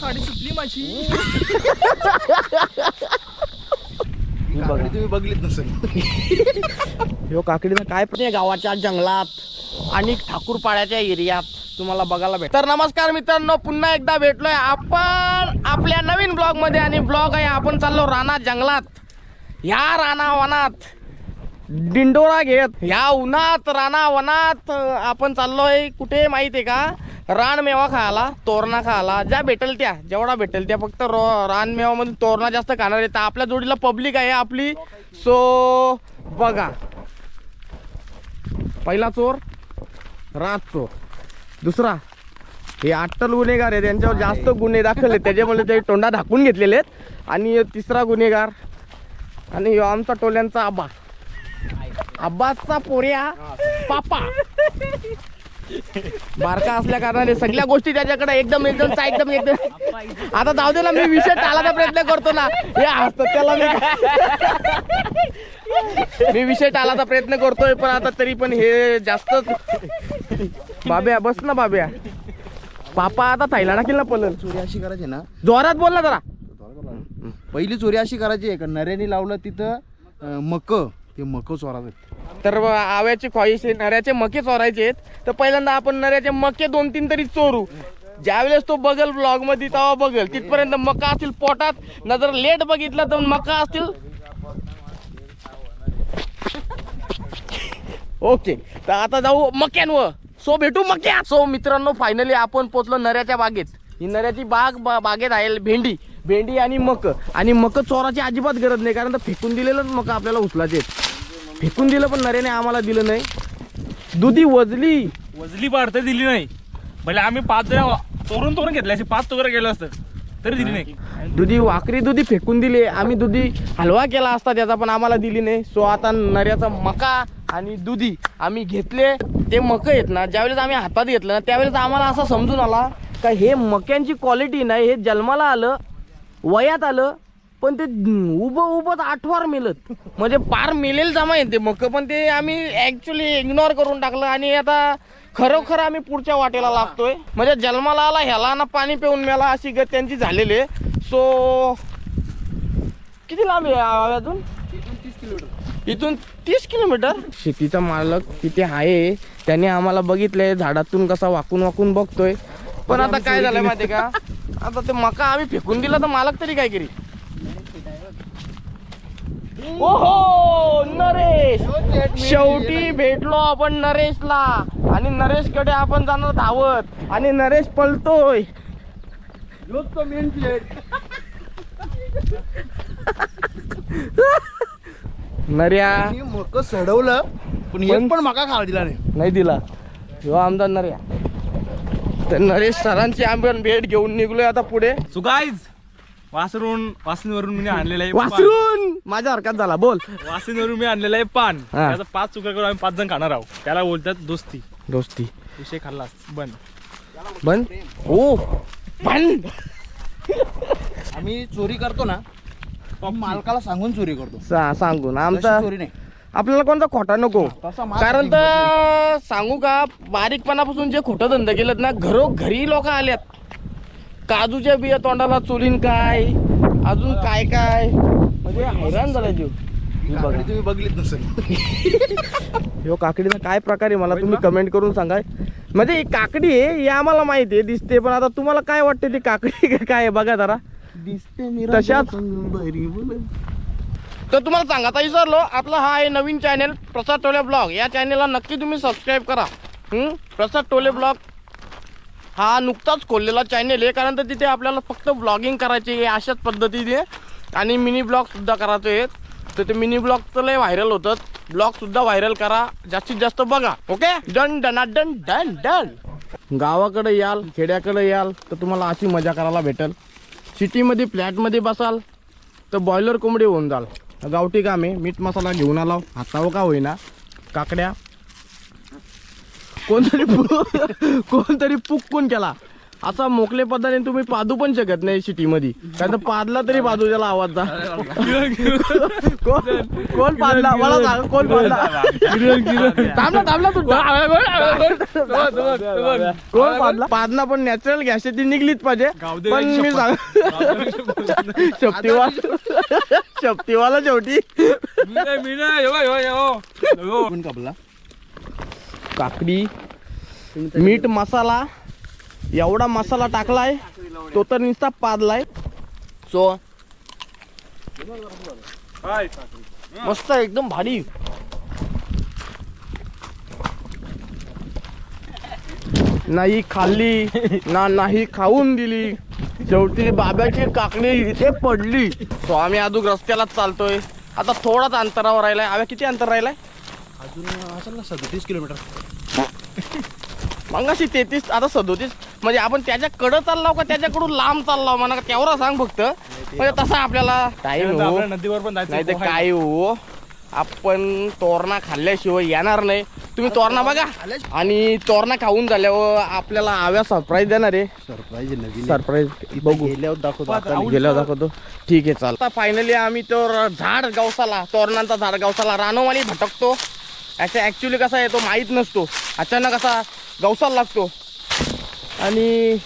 साडी सुटली माझी. काकडी तुम्ही बघलीच नसेल. ह्यो काकडीनं काय प्रश्न गावाच्या जंगलात आणि ठाकूरपाड्याच्या एरियात तुम्हाला बघायला भेट तर नमस्कार मित्रांनो पुन्हा एकदा भेटलोय आपण आपल्या नवीन ब्लॉगमध्ये आणि ब्लॉग आहे आपण चाललो रानात जंगलात. ह्या राना वनात दिंडोरा घेत ह्या उन्हात राना वनात आपण चाललोय कुठे माहिती आहे का? रानमेवा खायला तोरणा खायला ज्या भेटेल त्या जेवढा भेटेल त्या फक्त रो रानमेवामध्ये तोरणा जास्त खाणार आहे तर आपल्या जोडीला पब्लिक आहे आपली. सो बघा. पहिला चोर रात चोर. दुसरा हे अट्टल गुन्हेगार आहे त्यांच्यावर जास्त गुन्हे दाखल आहेत. त्याच्यामुळे ते तोंडा ढाकून घेतलेले आहेत. आणि तिसरा गुन्हेगार. आणि ह्यो आमचा टोल्यांचा आबा. आब्बाचा पोऱ्या पापा. बारका असल्या कारणाने सगळ्या गोष्टी त्याच्याकडे एकदम एकदम एकदम एकदम. आता जाऊ दे ना मी विषय टाळायचा प्रयत्न करतो ना. हे हसतं त्याला मी मी विषय टाळायचा प्रयत्न करतोय पण आता तरी पण हे जास्तच बाब्या बस ना बाब्या. पापा आता थायला टाकील ना पलन चोरी अशी करायची ना. जोरात बोल ना जरा. पहिली चोरी अशी करायची आहे का नऱ्याने लावलं तिथं मक. ते मक चोरायचं. तर आव्याची ख्वाहिश आहे नऱ्याचे मके चोरायचे आहेत. तर पहिल्यांदा आपण नऱ्याचे मके दोन तीन तरी चोरू. ज्यावेळेस तो बघल ब्लॉगमध्ये तेव्हा बघल. तिथपर्यंत मका असतील पोटात. न जर लेट बघितला तर मका असतील. ओके. तर आता जाऊ मक्यांवर. सो भेटू मक्या सो मित्रांनो फायनली आपण पोचलो नऱ्याच्या बागेत. ही नऱ्याची बाग बा- बागेत आहे. भेंडी. भेंडी आणि मक. आणि मक चोराची अजिबात गरज नाही कारण तर फेकून दिलेलंच मक आपल्याला उचलायचे फेकून दिलं पण नऱ्याने आम्हाला दिलं नाही. दुधी वजली. वजली पाडता दिली नाही. भले आम्ही पाच जण तोरून तोरून घेतले. असे पाच तोरण गेलो असतं. तरी दिली नाही. दुधी वाकरी दुधी फेकून दिली. आम्ही दुधी हलवा केला असता त्याचा पण आम्हाला दिली नाही. सो आता नऱ्याचा मका आणि दुधी आम्ही घेतले. ते मक आहेत ना ज्यावेळेस आम्ही हातात घेतलं ना त्यावेळेस आम्हाला असं समजून आला का हे मक्यांची क्वालिटी नाही. हे जन्माला आलं वयात आलं पण ते उभं उभं आठवार मिळत म्हणजे पार मिळेल जमा येते मक पण ते आम्ही ऍक्च्युली इग्नोर करून टाकलं आणि आता खरोखर आम्ही पुढच्या वाटेला लागतोय. म्हणजे जन्माला आला ह्याला ना पाणी पिऊन मेला अशी गत त्यांची झालेली आहे. सो किती लांब आहे अजून? इथून तीस किलोमीटर? शेतीचा मालक तिथे आहे. त्याने आम्हाला बघितलंय झाडातून कसा वाकून वाकून बघतोय. पण आता काय झालंय माहितीये का? आता ते मका आम्ही फेकून दिला तर मालक तरी काय करी ओहो नरेश. शेवटी भेटलो आपण नरेशला. आणि नरेशकडे आपण जाणार धावत. आणि नरेश पळतोय नर्या. मक सडवलं पण एक पण मका खावा दिला नाही. नाही दिला. ह्यो आमदार नर्या. तर नरेश सरांची आपण भेट घेऊन निघलोय आता पुढे. सो गाईज वासरून वासनीवरून मी आणलेलं आहे पान. वासरून! माझ्या हरकत झाला बोल. वासनीवरून मी आणलेलं आहे पान. हा. त्याचा पाच चुका करून आम्ही पाच जण खाणार आहोत. त्याला बोलतात दोस्ती. दोस्ती. विषय खाल्ला बंद. बन ओ! बन आम्ही चोरी करतो ना पण मालकाला सांगून चोरी करतो. सा- सांगून. तशी आमचा चोरी नाही. आपल्याला कोणता खोटा नको. तसा माल कारण तर सांगू का बारीकपणापासून जे खोटं धंदा केलं ना घरोघरी लोक आल्यात. काजूच्या बिया तोंडाला चोलीन काय? अजून काय काय? म्हणजे हैराण झाला जीव. काकडी तुम्ही बघलीच नसेल. ह्यो काकडीचा काय प्रकार आहे मला तुम्ही कमेंट करून सांगा म्हणजे ही काकडी आहे हे आम्हाला माहिती आहे दिसते पण आता तुम्हाला काय वाटते ती काकडी का काय आहे? बघा जरा. दिसते तशाच- तर तुम्हाला सांगायचा विसरलो आपला हा आहे नवीन चॅनल प्रसाद टोले ब्लॉग. या चॅनलला नक्की तुम्ही सबस्क्राईब करा? प्रसाद टोले ब्लॉग हा नुकताच खोललेला चॅनल आहे कारण तर तिथे आपल्याला फक्त ब्लॉगिंग करायची आहे अशाच पद्धतीने. आणि मिनी ब्लॉगसुद्धा करायचे आहेत. तर ते मिनी ब्लॉग तर लय व्हायरल होतात. ब्लॉगसुद्धा व्हायरल करा. जास्तीत जास्त बघा okay done done done done done गावाकडे याल खेड्याकडे याल तर तुम्हाला अशी मजा करायला भेटेल. सिटीमध्ये फ्लॅटमध्ये बसाल तर बॉयलर कोंबडी होऊन जाल. गावठी काम आहे मीठ मसाला घेऊन आला हातावं का होईना? काकड्या कोणतरी पु- कोणतरी पुक्कून केला. असा मोकले पदाने तुम्ही पादू पण शकत नाही सिटी मध्ये कारण तर पादला तरी पादू त्याला आवाज जा कोण कोण पादला? मला सांग कोण पादला? थांबला थांबला तू. कोण पादला? पादला पण नॅचरल गॅस ती निघलीच पाहिजे. पण मी सांग शक्तिवाल शक्तिवाला शेवटी. कोण कापला? काकडी मीठ मसाला एवढा मसाला टाकलाय तो तर नुसता पादलाय सो मस्त एकदम भारी. नाही खाल्ली ना नाही खाऊन दिली. शेवटी बाब्याची काकडी इथे पडली. सो आम्ही अजून रस्त्यालाच चालतोय. आता थोडाच अंतरावर राहिलाय. आव्या किती अंतर राहिलाय? अजून असेल ना सदतीस किलोमीटर. मगाशी तेहतीस आता सदोतीस म्हणजे आपण त्याच्याकडं चाललो का त्याच्याकडून लांब चाललो म्हणा तेवढा सांग फक्त. म्हणजे तसा आपल्याला टाइम हो. नदीवर पण जायचं नाही तर काय हो? आपण तोरणा खाल्ल्याशिवाय येणार नाही. तुम्ही तोरणा बघा. आणि तोरणा खाऊन झाल्यावर आपल्याला आव्या सरप्राईज देणार आहे. सरप्राईज नवीन सरप्राईज बघू. गेल्यावर दाखवतो गेल्यावर दाखवतो. ठीक आहे चाल आता फायनली आम्ही तर झाड गवसाला तोरणांचा झाड गवसाला रानोवाली भटकतो. याचा ऍक्च्युली कसा आहे तो माहीत नसतो. अचानक असा गवसाला लागतो. आणि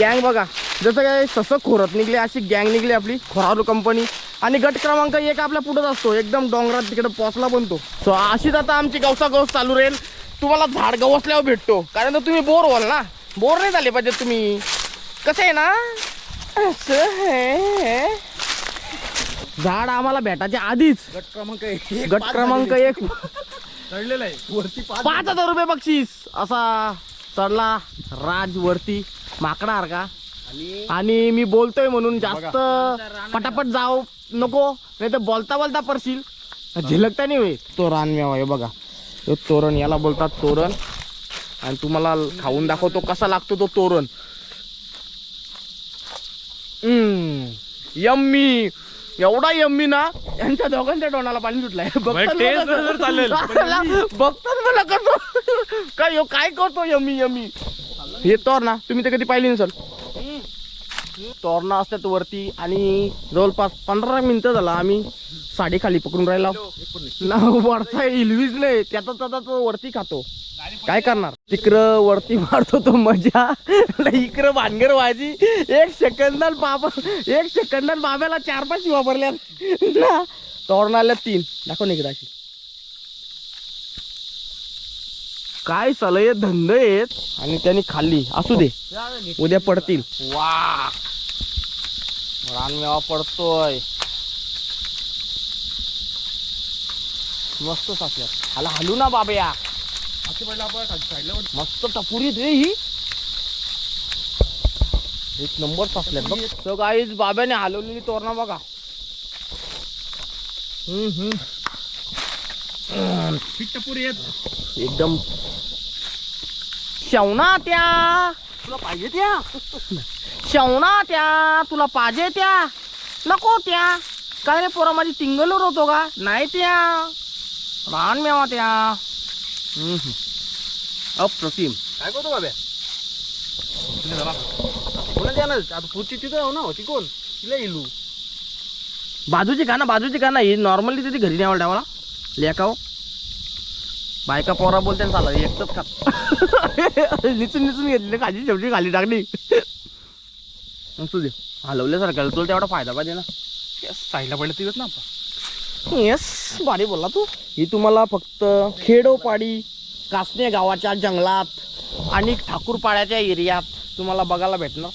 गँग बघा. जसं काय ससं खोरत निघले अशी गँग निघली आपली खोरारू कंपनी आणि गट क्रमांक एक आपल्या पुढेच असतो. एकदम डोंगरात तिकडे पोचला पण तो. सो अशीच आता आमची गवसा गवस चालू राहील. तुम्हाला झाड गवसल्यावर भेटतो. कारण तर तुम्ही बोर व्हाल ना. बोर नाही झाले पाहिजे तुम्ही. कसं आहे ना? असं झाड आम्हाला भेटायच्या आधीच. गट क्रमांक एक. गट क्रमांक एक. चढलेलं आहे. वरती पाच हजार रुपये बक्षीस. असा चढला राज वरती. माकडासारखा आणि? आणि मी बोलतोय म्हणून जास्त पटापट जाऊ नको नाही तर बोलता बोलता पडशील. झिलकता नाही होईल तो रानमेवा आहे बघा. तो तोरण याला बोलतात तोरण. आणि तुम्हाला खाऊन दाखवतो कसा लागतो तो तोरण. यम्मी. एवढा यम्मी ना यांच्या दोघांच्या तोंडाला पाणी सुटलंय. taste मला चालेल, कसं- बघताच मला कसं काय ह्यो काय करतो यम्मी यम्मी? हे तोर ना तुम्ही ते कधी पाहिली नसल. तोरणा असतात वरती आणि जवळपास पंधरा मिनिटं झाला आम्ही साडी खाली पकडून राहिला. ना वरचा इलवीज नाही त्याचा त्याचा तो वरती खातो. काय करणार? तिकडं वरती मारतो तो मजा. ना इकडं भानगर वाजी एक सेकंदान बाबा एक सेकंदान बाब्याला चार पाच वापरल्या ना तोरणाला तीन. दाखव ना अशी. काय सलय धंदे आहेत. आणि त्यांनी खाल्ली. असू दे. उद्या पडतील. वा. रानमेवा पडतोय. मस्त साचल्या हाला हलू ना बाबया. मस्त टपुरीत रे ही. एक नंबर साचल्यात बघ. so guys, बाब्याने हलवलेली तोरणा बघा. हम्म हम्म. येत एकदम शेवना त्या तुला पाहिजे त्या? शेवना त्या तुला पाहिजे त्या? नको त्या. काय रे पोरा माझी तिंगलवर होतो का? नाही त्या. रान मेवा त्या. अप्रतिम काय करतो बाब्या कोणा द्या ना आता पुढची तिथं हो ना होती कोण? तिला इलू बाजूची का ना बाजूची का ना. ही नॉर्मली तिथे घरी न्यावं टावाला लेखाव बायका पोरा बोलते चाला एकच खात. निचून निचून घेतली खाली शेवटी खाली टाकली. दे. हलवल्यासारखं तुला तेवढा फायदा पाहिजे ना. साईला पडलं तिथं ना आपण. येस भारी बोलला तू. ही तुम्हाला फक्त खेडोपाडी कासने गावाच्या जंगलात आणि ठाकूरपाड्याच्या एरियात तुम्हाला बघायला भेटणार.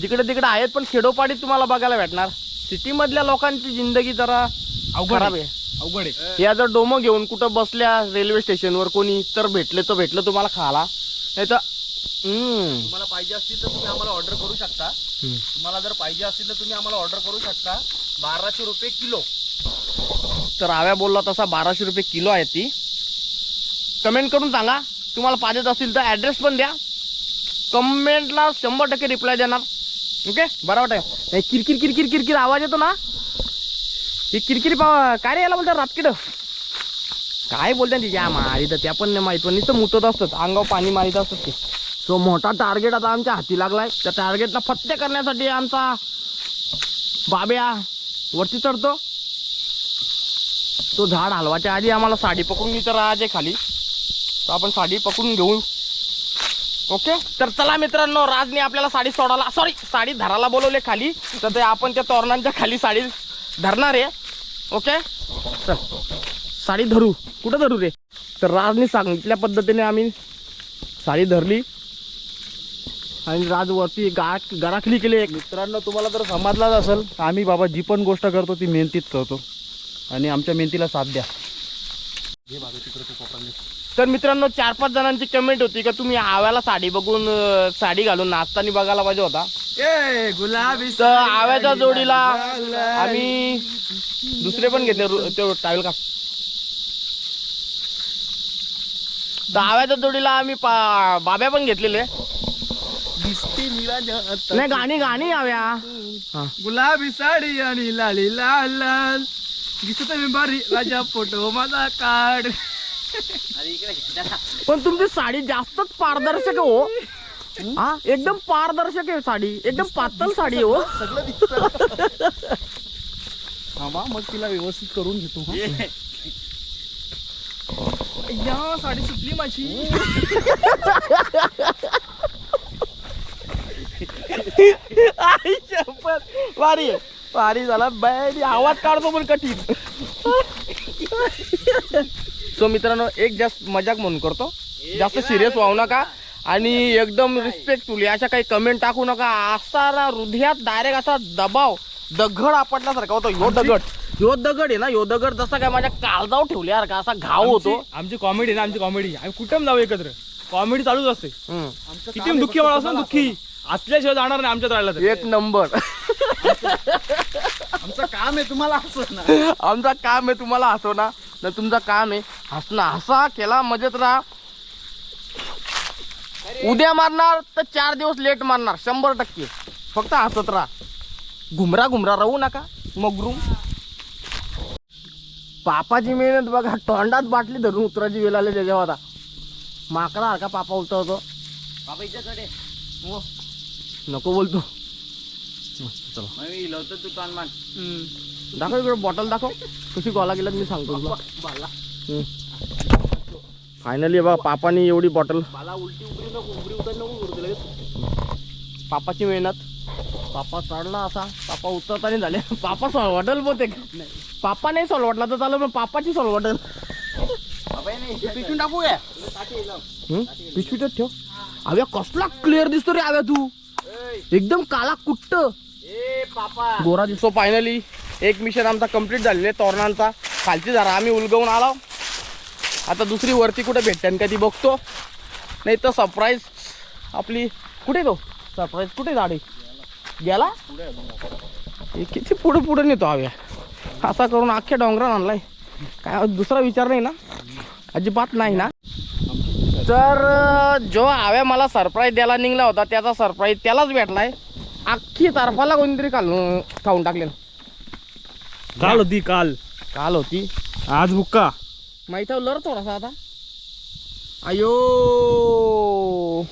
जिकडे तिकडे आहेत पण खेडोपाडी तुम्हाला बघायला भेटणार. सिटीमधल्या लोकांची जिंदगी जरा अवघड आहे. अवघड आहे. या जर डोमं घेऊन कुठं बसल्या रेल्वे स्टेशनवर कोणी तर भेटले तर भेटलं तुम्हाला खाला नाही तर हम्म. तुम्हाला पाहिजे असतील तर तुम्ही आम्हाला ऑर्डर करू शकता. तुम्हाला जर पाहिजे असतील तर तुम्ही आम्हाला ऑर्डर करू शकता. बाराशे रुपये किलो. तर आव्या बोलला तसा बाराशे रुपये किलो आहे ती. कमेंट करून सांगा. तुम्हाला पाहिजेच असतील तर ॲड्रेस पण द्या. कमेंटला शंभर टक्के रिप्लाय देणार. ओके बरं वाटतं नाही किरकिर किरकिर किरकिर आवाज येतो ना? ही किरकिरी पा काय रे याला बोलतात रातकिड? काय बोलतात तिच्या मारित तर त्या पण नाही माहीत पण नुसतं मुतत असतात. अंगावर पाणी मारित असतात ते. सो मोठा टार्गेट आता आमच्या हाती लागलाय. त्या टार्गेटला फत्ते करण्यासाठी आमचा बाब्या वरती चढतो. तो झाड हलवाच्या आधी आम्हाला साडी पकडून इथं राहायचे खाली. तर आपण साडी पकडून घेऊ. ओके? तर चला मित्रांनो राजने आपल्याला साडी सोडायला सॉरी साडी धरायला बोलवले खाली. तर ते आपण त्या तोरणांच्या खाली साडी धरणार आहे. ओके? चल. साडी धरू. कुठं धरू रे? तर राजने सांगितल्या पद्धतीने आम्ही साडी धरली. आणि राज वरती गा गराखली केली एक. मित्रांनो तुम्हाला जर समजलाच असेल तर आम्ही बाबा जी पण गोष्ट करतो ती मेहनतीत करतो. आणि आमच्या मेहनतीला साथ द्या. तर मित्रांनो चार पाच जणांची कमेंट होती का तुम्ही आव्याला साडी बघून साडी घालून नाचताना बघायला पाहिजे होता. गुलाबी तर आव्याच्या जोडीला आम्ही दुसरे पण घेतले ते टावेल का? तर आव्याच्या जोडीला आम्ही बाब्या पण घेतलेले. नाही गाणी गाणी आव्या. हा. गुलाबी साडी आणि लाली लाल लाल. दिसत मी बारी राजा फोटो माझा काढ. पण तुमची साडी जास्तच पारदर्शक आहे हो. हा? एकदम पारदर्शक आहे साडी. एकदम पातळ साडी आहे हो. सगळं दिसत. थांबा मग तिला व्यवस्थित करून घेतो हा. या. साडी सुटली माझी. आई शपथ. भारी आहे. भारी झाला. बाई आवाज काढतो पण कठीण. सो मित्रांनो एक जास्त मजाक म्हणून करतो. जास्त सिरियस व्हावू नका आणि एकदम रिस्पेक्टफुली अशा काही कमेंट टाकू नका. असा ना हृदयात डायरेक्ट असा दबाव दगड आपटल्यासारखा होतो. ह्यो दगड. ह्यो दगड आहे ना ह्यो दगड जसा काय माझ्या काळजाव ठेवल्यासारखा असा घाव होतो. आमची- कॉमेडी ना आमची कॉमेडी आम्ही कुठे पण जाऊ एकत्र? कॉमेडी चालूच असते. हम्म. किती दुःखी मला असं दुःखी असल्याशिवाय जाणार नाही आमच्यात राहिला तर. एक नंबर. आमचं काम आहे तुम्हाला असं ना. आमचा काम आहे तुम्हाला हसव ना तुमचं काम आहे हसणं. हसा केला मजेत राहा. उद्या मारणार तर चार दिवस लेट मारणार शंभर टक्के. फक्त हसत राहा. घुमरा घुमरा राहू नका. मगरू पापाची मेहनत बघा तोंडात बाटली धरून उतराची वेळ आले त्याच्यावर आता. माकडा सारखा पापा उतरतो हो. नको बोलतो. चला दाखव इकडे बॉटल दाखव. कशी गोला गेला मी सांगतो तुला. फायनली बघा पापानी एवढी बॉटल पापाची मेहनत. पापा चढला असा. पापा उतरताना झाले. पापा सॉल्वटल बोते पापा नाही सॉल्वटला तर चालू पण पापाची सॉल्वटल पिशून टाकूया पिशवीतच ठेव. अव्या कसला क्लिअर दिसतो रे अव्या तू. एकदम काळा कुट्ट. गोरा दिसतो फायनली एक मिशन आमचा कंप्लीट झालेला आहे तोरणांचा. खालची जरा आम्ही उलगवून आलो. आता दुसरी वरती कुठे भेटते का ती बघतो. नाही तर सरप्राईज आपली कुठे तो? सरप्राईज कुठे झाडे गेला? हे किती पुढे पुढे नेतो हव्या असा करून अख्ख्या डोंगरात आणलाय. काय हो, दुसरा विचार नाही ना? अजिबात नाही ना? तर जो आव्या मला सरप्राईज द्यायला निघला होता त्याचा सरप्राईज त्यालाच भेटलाय. अख्खी तारफाला कोणतरी खालून खाऊन टाकले काल होती काल. काल होती. आज बुक्का. माहिती आहे लर थोडासा आता. अयो.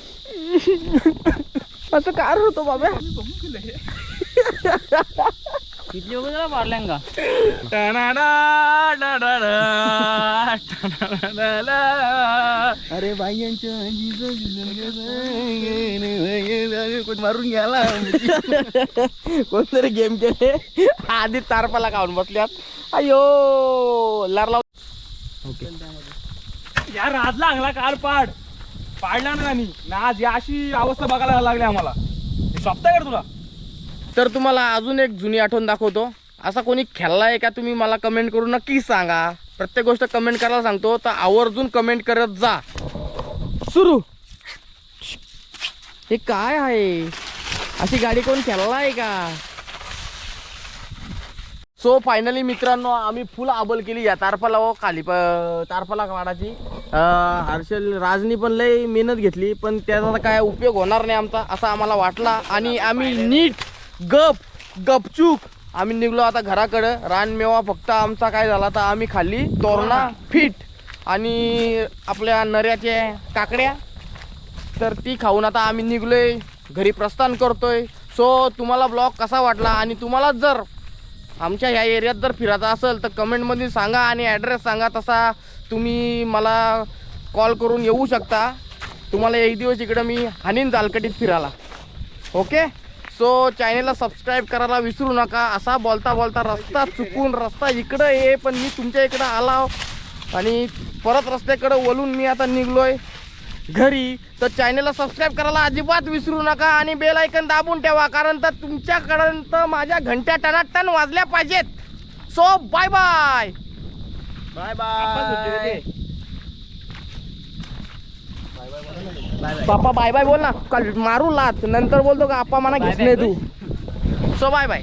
असं कार होतो बाबा? किती वगैरे मारल्या का अरे बाईंच्या मारून घ्याला कोणतरी गेम केले आधी तारपाला खाऊन बसल्यात अयो लर लाव या राजला अंगला काल पाड पाडला ना आणि ना आज या अशी अवस्था बघायला लागली आम्हाला शोभताय का रे तुला तर तुम्हाला अजून एक जुनी आठवण दाखवतो. असा कोणी खेळला आहे का तुम्ही मला कमेंट करून नक्की सांगा. प्रत्येक गोष्ट कमेंट करायला सांगतो तर आवर्जून कमेंट करत जा. सुरू. हे काय आहे? अशी गाडी कोण आहे का? सो फायनली मित्रांनो आम्ही फुल आबल केली या तारफाला व खाली प तारफाला वाडाची. हर्षल राजनी पण लई मेहनत घेतली पण त्याचा काय उपयोग होणार नाही आमचा असा आम्हाला वाटला. आणि आम्ही नीट गप गपचूक आम्ही निघलो आता घराकडं. रानमेवा फक्त आमचा काय झाला तर आम्ही खाल्ली. तोरणा फिट. आणि आपल्या नऱ्याच्या काकड्या. तर ती खाऊन आता आम्ही निघलोय. घरी प्रस्थान करतोय. सो तुम्हाला ब्लॉग कसा वाटला? आणि तुम्हाला जर आमच्या ह्या एरियात जर फिरायचं असेल तर कमेंटमध्ये सांगा आणि ॲड्रेस सांगा. तसा तुम्ही मला कॉल करून येऊ शकता. तुम्हाला एक दिवस इकडं मी हानीन जालकटीत फिरायला. ओके? सो चॅनेलला सबस्क्राईब करायला विसरू नका. असा बोलता बोलता रस्ता चुकून रस्ता इकडं ये पण मी तुमच्या इकडं आला आणि परत रस्त्याकडं वळून मी आता निघलोय घरी. तर चॅनेलला सबस्क्राईब करायला अजिबात विसरू नका आणि बेल ऐकन दाबून ठेवा कारण तर तुमच्याकडं तर माझ्या घंट्या टनाटन वाजल्या पाहिजेत. So bye bye bye bye. पापा बाय बाय बोल ना. काल मारू लात. नंतर बोलतो का आप्पा मला घेत नाही तू. So bye bye